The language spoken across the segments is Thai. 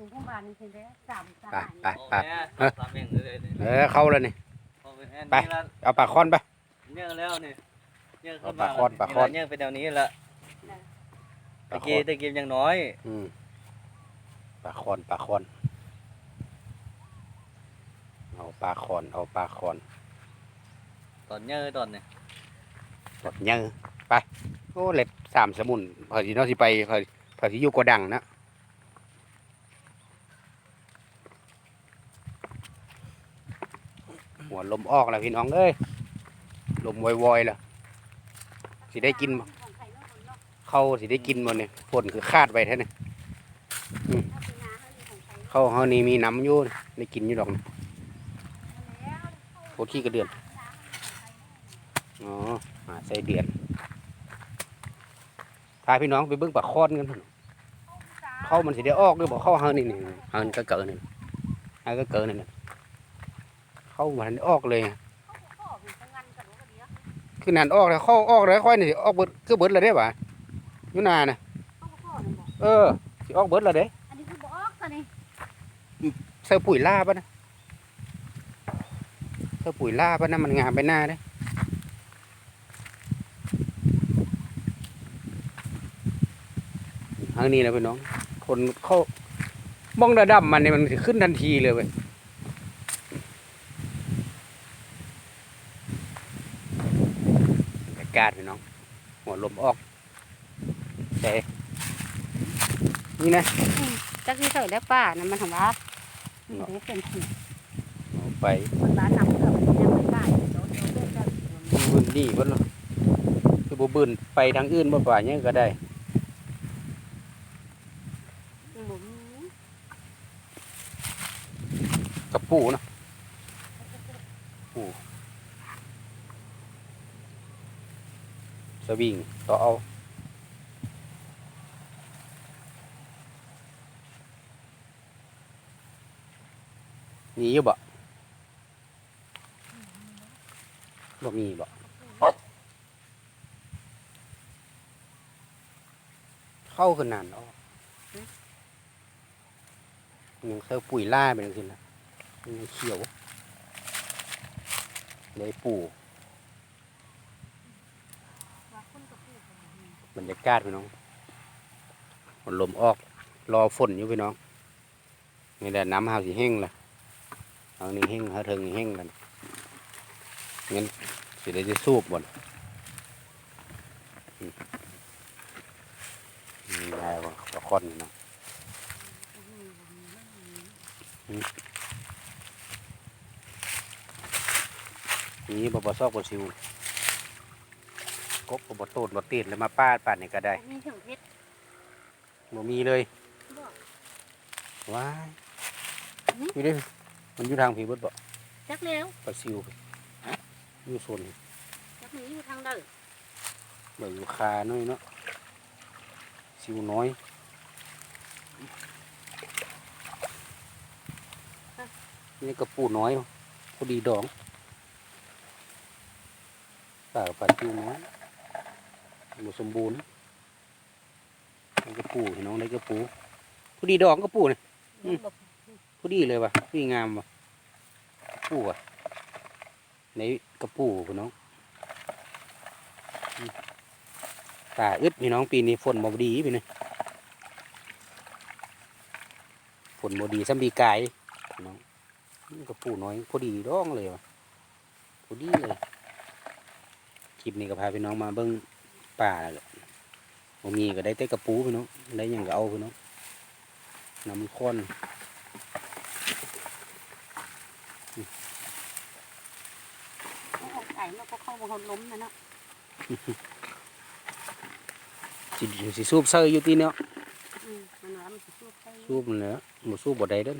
อยู่พวกบ้านนี่เห็นได้สามสาไปยไปโอ้แม่สามเองเลยนี่เออเข้าแล้วนี่โอ้แม่ไปนี่ละเอาปากคอนไป เนี่ยแล้วนี่เนี่ยเข้าเอามาปลาคอนปลาคอนเนี่ยเป็นแนวนี้ละปลาตะคอกี้นตะกี้ยังน้อยอืมปลาคอนปลาคอน เอาปลาคอน เอาปลาคอน ตอนเนี้ยตอนเนี่ยตดเยอะไป โอ้เล็ดสามสมุนพอดีเนาะสิไปพอพอสิอยู่โกดังนะ หัวลมออกแล้วพี่น้องเอ้ยลมวอยๆแล้วสิได้กินเข้าสิได้กินบ่เนี่ยฝนคือคาดไปแท้เนี่ยเข้าเฮานี่มีน้ำอยู่ได้กินอยู่ดอกโคตรขี้กระเดือนอ๋อหาใส่เดือนพาพี่น้องไปเบิ่งปลาคอนกันพุ่นเข้ามันสิได้ออกหรือบ่เข้าเฮานี่นี่เฮานก็เกินนี่เฮาก็เกินนี่นะ เข้ามันได้ออกเลยคือนั่นออกแล้วเข้าออกแล้วค่อยนี่สิออกเบิดคือเบิดแล้วเด้บ่ะอยู่นาน่ะเออสิออกเบิดแล้วเด้อันนี้คือบอกกันนี่ใส่ปุ๋ยลาป่ะนะใส่ปุ๋ยลาป่ะนะมันงามไปหน้าเด้ทางนี้แหละพี่น้อง คนเข้ามองระดับมันเนี่ยมันสิขึ้นทันทีเลยเว้ยบรรยา กาศพี่น้อง หัวลมออกแต่นี่นะจักที่เสิร์ฟได้ป้านะมันทำว่านี่ได้เป็นขีดเอาไปมันบ้านนำเกือบยังไม่ได้โดนโดนโดนกันบืนนี่เพิ่นเนาะคือบ่บืนไปทางอื่นบ่ป่าหยังก็ได้หมุนกับปูเนาะปูส วิงต่อเอามีอยู่บ่บ่มีบ่เข้าขนาดเนาะยังเซอปุ๋ยล่าไปจังซี่นะยังเขียวเลยปู รรยากาศพี่น้องฝนลมออกรอฝนอยู่พี่น้องนี่แหละน้ำหาสิแห้งละเอานี่แห้งหาเทิงแห้งกันงั้นสิได้จะสูบบ่นนี่ได้ว่าปลาคอนนี่นะนี่บบ่ซอกบ่ซิว กบบ่บ่โตดบ่ตีดแล้วมาป้าดป่านนี่ก็ได้มีถึงเพชรบ่มีเลยบอกว้ายนี่อยู่เด้มันอยู่ทางผีเบิดบ่จักแล้วปลาซิวอยู่โซนนี้จักนี้อยู่ทางเดินบ่อยู่คาน้อยเนาะซิวน้อยนี่กระปูน้อยพอดีดองปลาปลาซิวน้อย บ่สมบูรณ์นี่กระปูพี่น้องได้กระปูพอดีดองกระปูนี่อืมพอดีเลยว่ะพี่งามว่ะปูอะในกระปูพี่น้องอืมตาอึดพี่น้องปีนี้ฝนบ่ดีพี่นี่ฝนบ่ดีซ้ำดีกายพี่น้องอืมกระปูน้อยพอดีร้องเลยว่ะพอดีเลยคลิปนี้ก็พาพี่น้องมาเบิ้ง ป่าแล้วแหละบ่มีก็ได้แต่กระปูพี่น้องได้หยังก็เอาพี่น้องน้ำข้นของไก่มันก็เข้ามาคนล้มนะเนาะสิสิสูบเซยอยู่ที่เนาะอืมมันว่ามันสิสู้ไปสูบเนื้อบ่สูบบ่ได้เด้อ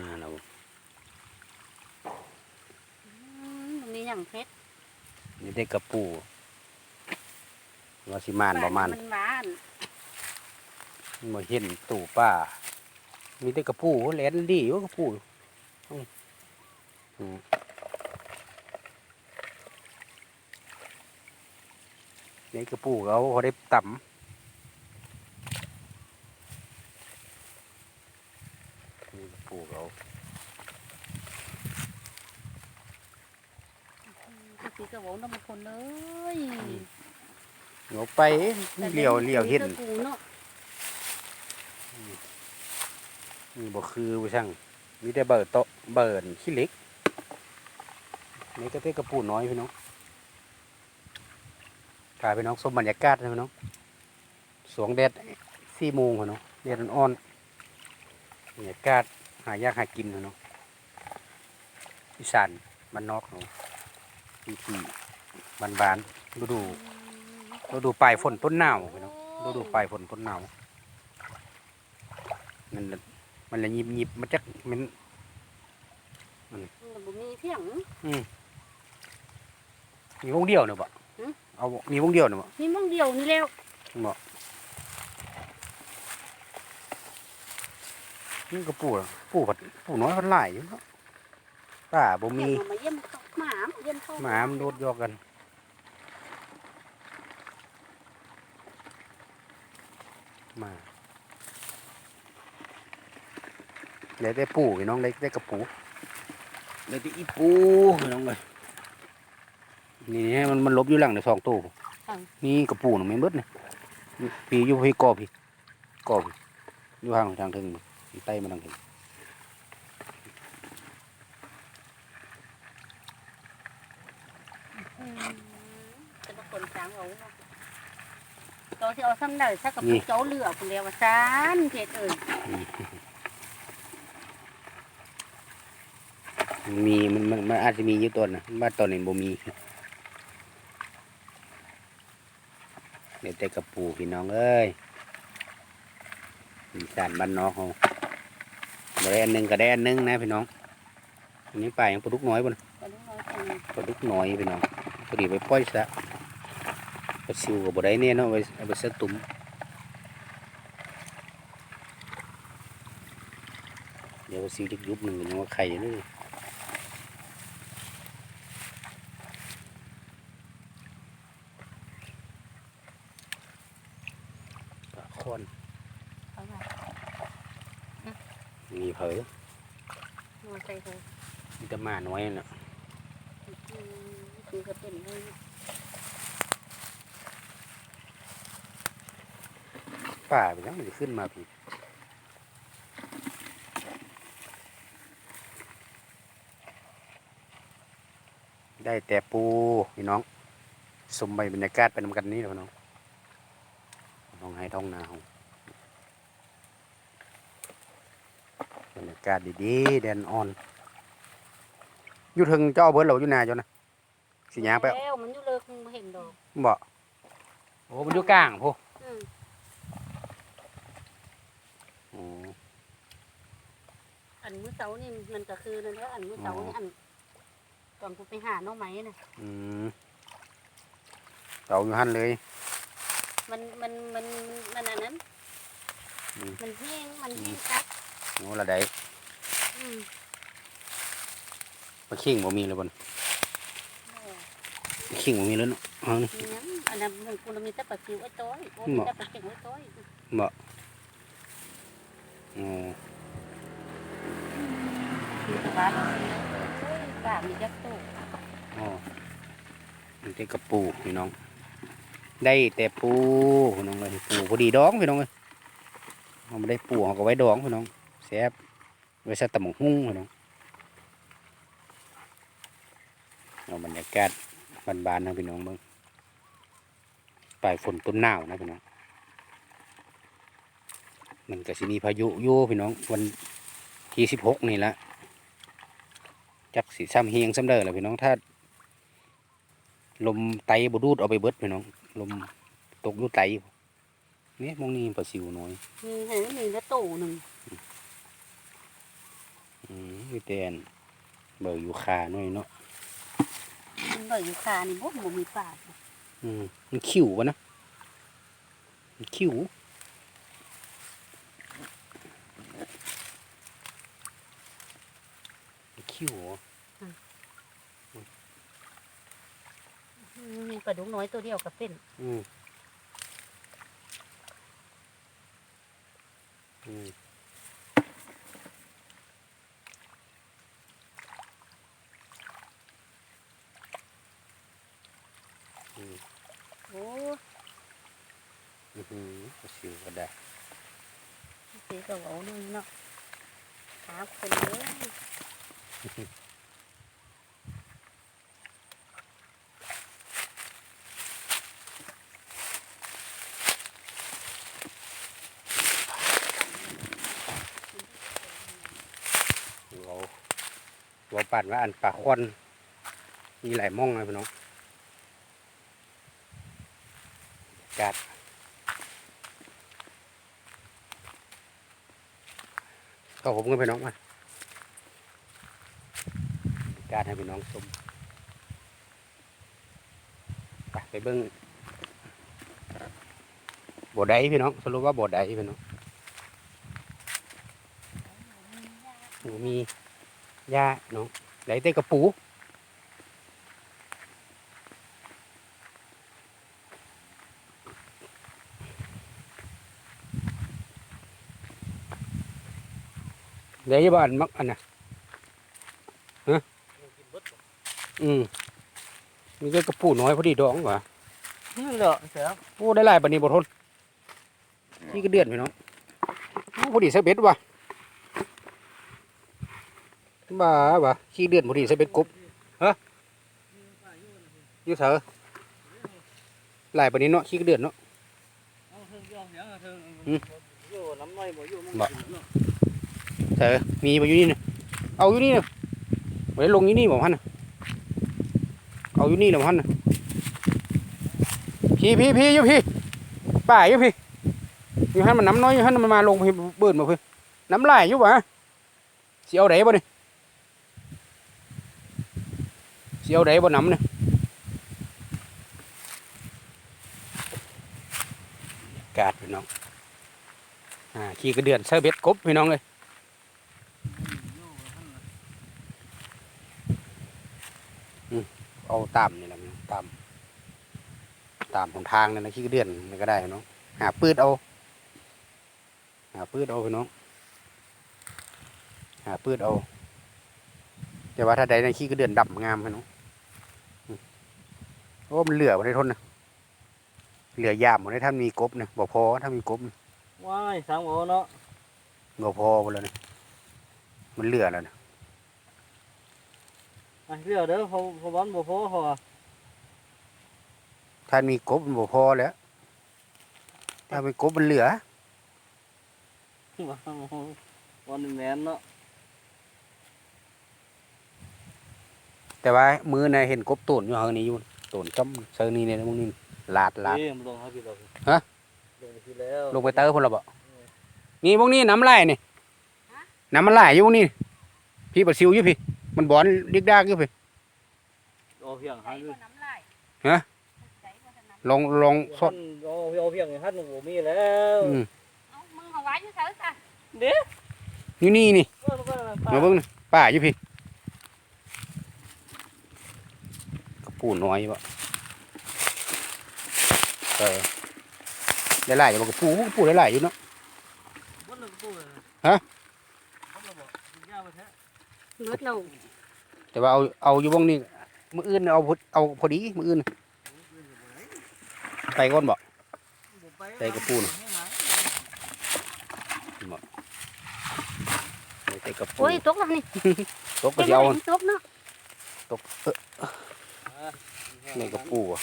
มาแล้ว อืมมันมีอย่างเพชร นี่ได้กระปูว่าสิมานบ่มานมันหวานบ่เห็นตู่ป้า มีแต่กระปูแหลนดีอยู่กระปูอืมอืมนี่กระปูเขาเขาได้ต่ำนี่กระปูเขา คือก็บอกน้ำมันคนเลย เหนียว ไปเหลียวเหลียวเห็นนี่บ่คือผู้ช่างมีแต่เบิดโตเบิดขี้เล็กนี่ก็เต้กระปูน้อยพี่น้องถ่ายพี่น้องสมบรรยากาศนะพี่น้องสวงแดดสี่โมงพี่น้องแดดอ่อนบรรยากาศหายากหากินพี่น้องอีสานบ้านนอกเนาะวิธีบานบาน ๆฤดูฤดูปลายฝนต้นหนาวพี่น้องฤดูปลายฝนต้นหนาวมันละมันละยิบยิบมันจักมันมันบ่มีเพียงมีวงเดียวเนอะบ่หืมเอามีวงเดียวเนอะบ่มีมั่งเดียวนี่แล้วบ่นี่ก็ปูอะปูผัดปูน้อยพันหลายอยู่เนาะป้าบ่มีเอามาเยี่ยมเขาหมามาเยี่ยมเขาหมามันโดดยอกกัน มา เหลยได้ปูพี่น้องเล็กได้กระปูเหลยได้อีปูพี่น้องเลยนี่มันมันลบอยู่หลังในสองตู้นี่กระปูน่ะไม่เบิดเนี่ยพี่อยู่พี่กอพี่กอพี่อยู่ห่างทางถึงนี่ไต้มาทางถึงอืมแต่บางคนช้างเอาเนาะตอนที่เอาซ้ำได้ถ้ากับพวกเจ้าเหลือคนเดียวว่าซานเผ็ดเอ่ย มีมันมันมันอาจจะมีอยู่ต้นนะบ้านต้นนี้บ่มีเดี๋ยวแต่กระปูพี่น้องเอ้ยอีสานบ้านนอกเขาบ่ได้อันหนึงก็ได้อันหนึงนะพี่น้องอันนี้ปลายังปลาดุกน้อยบ่นะปลาดุกน้อยพี่น้องพอดีไปปล่อยซะปลาซิวก็บ่ได้เนี่ยเนาะเอาไปเอาไปใส่ตุ่มเดี๋ยวปลาซิวจะยุบหนึ่งก็ยังว่าไข่อยู่เลย ปลา คอนเอามามีเผยนอนใส่เถอะมีแต่หมาน้อยน่ะอืมคือก็เป็นเลยป่าไปยังมันจะขึ้นมาพี่ได้แต่ปูพี่น้องสมใบบรรยากาศเป็นำกันนี้แหละพี่น้อง น้องให้ท้องนาเอาบรรยากาศดีๆแดนอ่อน อยู่ถึงเจ้าเอาเบิร์ดเราอยู่นาเจ้านะสิยางไปเอาแล้วมันอยู่เลิกไม่เห็นดอกบ่โอ้มันอยู่กลางพูอืมโอ้อันมื้อเสาร์นี่มันก็คือนั่นแหละอันมื้อเสาร์นี่อันตอนกูไปหาหน้องไม้น่ะอืมเต่าอยู่หันเลย มันมันมันมันอันนั้น อืม มันแห้งมันแห้งคักโอ้ละไดอืมปลาเข่งบ่มีเลยบนเออปลาเข่งบ่มีแล้วเนาะเอานี่ มีหยังอันนั้นของกูน่ะมีแต่ปลาซิวไอ้ต้อยโอ้มีแต่ปลาเก่งไอ้ต้อยโอ้มีแต่บ้านเราเอ้ยปลามีจักโต โอ้มันได้กระปูพี่น้อง ได้แต่ปูพี่น้องเลยปูพอดีดองพี่น้องเลยเอาไม่ได้ปูเขาก็ไว้ดองพี่น้องแซ่บไว้ใส่ตำหมกหุ้งพี่น้องเอาบรรยากาศบานๆนะพี่น้องเบิ่งปลายฝนต้นหนาวนะพี่น้องมันก็สิมีพายุอยู่พี่น้องวันที่สิบหกนี่ละจักสีซ้ำเฮียงซ้ำเด้อแหละพี่น้องถ้าลมไตบดูดเอาไปเบิดพี่น้อง ลมตกอยู่ไตนี่มองนี่ปลาซิวน้อยมีเห็นมีแต่โตหนึ่งอืมมีแต่อันเบอร์อยู่คาน้อยเนาะมันบ่อยู่คานี่บ่บ่มีปลาอืมมันคิ้วปะนะมันคิ้วมันคิ้วเหรอ อ มีปลาดุกน้อยตัวเดียวกับเป็นอืมอืมโอ้อื้อหือปลาซิวก็ได้สีก็เอานู่นเนาะหาคนเลย เรา เราปั่นว่าอันปลาควนมีหลายม่องนะพี่น้องกาดเข้าผมกันพี่น้องมากาดให้พี่น้องชมไปไปเบิ้งบ่อใดพี่น้องสรุปว่าบ่อใดพี่น้องหนูมี หญ้าเนาะไหลเต้กระปูไหลบ้านมักอันน่ะฮะอืมมีแต่กระปูน้อยพอดีดองว่ะนี่แหละเสียโอ้ได้หลายปานนี้บ่ทนนี่ก็เดือนพี่น้องโอ้พอดีเสเบ็ดว่ะ บ้าว่ะขี้เดือนพอดีเสเบ็ดกบฮะอยู่เถอะหลายปานนี้เนาะขี้เดือนเนาะเอาเทิงยอมยังเอาเทิงอืมอยู่น้ำน้อยบ่อยู่มันบ่เถอะมีบ่อยู่นี่น่ะเอาอยู่นี่น่ะบ่ได้ลงอยู่นี่บ่พันน่ะเอาอยู่นี่น่ะบ่พันน่ะพี่พี่พี่อยู่พี่ป่าอยู่พี่อยู่ให้มันน้ำน้อยอยู่ให้มันมาลงพี่เบิ่นมาพี่น้ำลายอยู่บ่สิเอาไดบ่นี่สิ เอาได้บ่น้ำนี่กาดพี่น้อง อ่า ขี้กระเดือนเซอร์เบ็ดกบพี่น้องเลยเอาตามนี่แหละตามตามหนทางนั่นะขี้กระเดือนนี่ก็ได้พี่น้องหาปืดเอา หาปืดเอาพี่น้อง หาปืดเอาแต่ว่าถ้าใดในขี้กระเดือนดำงามพี่น้อง โอ้มันเหลือมาได้ทนนะเหลือยามหมดได้ถ้ามีกบเนี่ยบ่พอถ้ามีกบเนี่ยว้ายสังโอเนาะบ่พอหมดแล้วเนี่ยมันเหลือแล้วนะอะเรื่องเด้อเขาเขาบ้านบ่พอเขาอะถ้ามีกบมันบ่พอแล้วถ้ามีกบมันเหลือวันนี้แม่นเนาะแต่ว่ามือในเห็นกบตูนอยู่เฮานี่อยู่ ตูนจ้ำเซิงนี่เนี่ยมึงนี่ลาดลาดเอ้ยมันลงให้พี่เราฮะ ลงไปพี่แล้วลงไปเตอพุ่นและบ่นี่พวกนี้น้ำลายนี่น้ำมันไหลอยู่นี่พี่ปลาซิวอยู่พี่ มันบอนดิกดากอยู่พี่เอาเพียงใจหันก็น้ำลายฮะใจก็จะน้ำลองลองสหัดนเอาเอาเพียงหันบ่มีแล้วอืมเอามึงเอาไว้อยู่เถอะจ้ะเด้ออยู่นี่นี่เออมันก็นั่นมาเบิ่งนี่ป้าอยู่พี่ กระปูน้อยบ่เออได้หลายอยู่บ่กระปูกระปูได้หลายอยู่เนาะบ่นึกปูเลยฮะเขาบอกยาไปแท้เลือดเราแต่ว่าเอาเอาอยู่วงนี้มื้ออื่นเอาพอเอาพอดีมื้ออื่นไปก่อนบ่ใส่กระปูน่ะไปกระปูโอ้ยตกแล้วนี่ตกก็สิเอาป็นไรตกเนาะตกเอ้อในกระปูอะ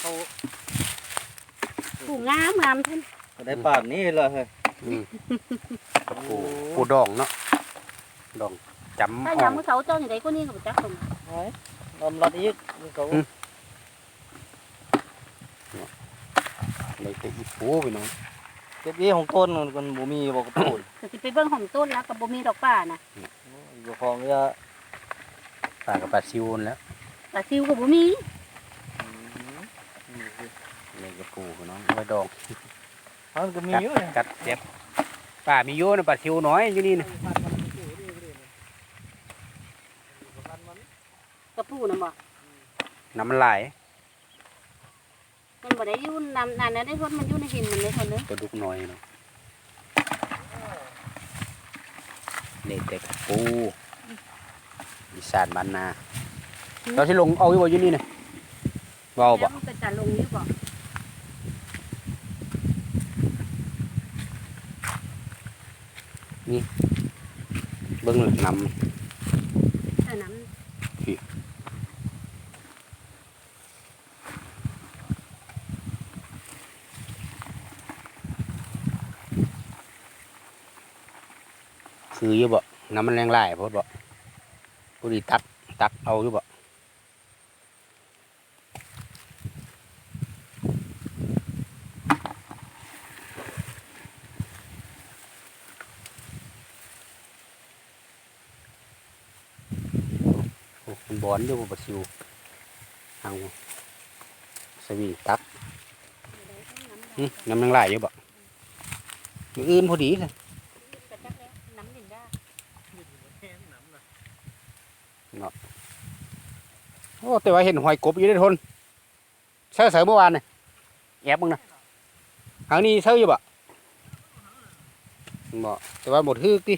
เขาผู้งามงามท่านได้ปากนี้เลยเฮ้ยอืมปูปูดองเนาะดองจำถ้าห้ยาองมมือเขาเจ้าอย่างไรก็นี่ก็บ่จักตรงไว้ลำรัดอีกนี่เขาอืมเลยแต่อีปูไปน้องเก็บยี่ของต้นมันบ่มีบอกกระปูนก็สิไปเบิ่งหอมต้นแล้วก็บ่มีดอกป่าน่ะอยู่ของเนี่ย ปลากับปลาซิวนั่นแหล้วปลาซิวก็บ่มีเลยกระปูไปน้องไว้ดองมันก็มีอยู่เนี่ยกัดเจ็บปลามีโยนะปลาซิวน้อยอยู่นี่นะกระปูน่ะบ่น้ำมันไหลายมันบ่ได้อยู่น้ำนั่นนะได้ทนมันอยู่ในหินมันเลยคนเนึงปลาดุกน้อยเนาะนี่แต่กับปู อีสานบ้านนาเราที่ลงเอาอยู่บ่อยู่นี่นะบ่เอาบ่แล้วมันเป็นตาลงอยู่บ่เบิ่งน้ถ้าน้ำคืออยู่บ่น้ำมันแรงไหลายโพดบ่ ผู้ดีตัก ตักเอาอยู่บ่โอ้มันบอนอยู่บ่ซิวเอาสวีตักน้ำแรงไหลอยู่บ่มืออื่นพอดีเลย กระจักแล้วน้ำดินได้ โอ้ แต่ว่าเห็นหอยกบอยู่ได้ทนเช้าเสาเมื่อวานเนี่ยแอบมึงนะหางนี้เช้าอยู่บ่บ่แต่ว่าหมดฮึกดิ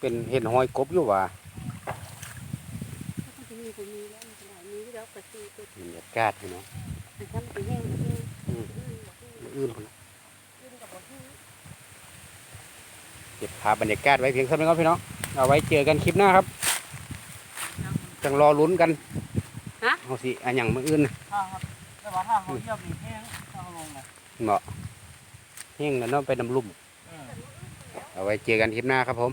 เป็นเห็นหอยกบอยู่ว่ะมันจะมีกูมีแล้วมันจะได้มีแล้วก็ซื้อตัวบรรยากาศพี่น้องมันทำเป็นแห้งมันแห้งอืมอืมมื้ออื่นพุ่นน่ะ ขึ้นกับบ่ฮื้อ เก็บภาพบรรยากาศไว้เพียงเท่านี้ครับพี่น้องเอาไว้เจอกันคลิปหน้าครับจังรอลุ้นกันเอาสิอันอย่างมืออื่นน่ะถ้าครับแต่ว่าถ้าเขาเหยียบนี่แห้งถ้าเขาลงน่ะเนาะเฮงแล้วเนาะไปนำลุ่มอืมเอาไว้เจอกันคลิปหน้าครับผม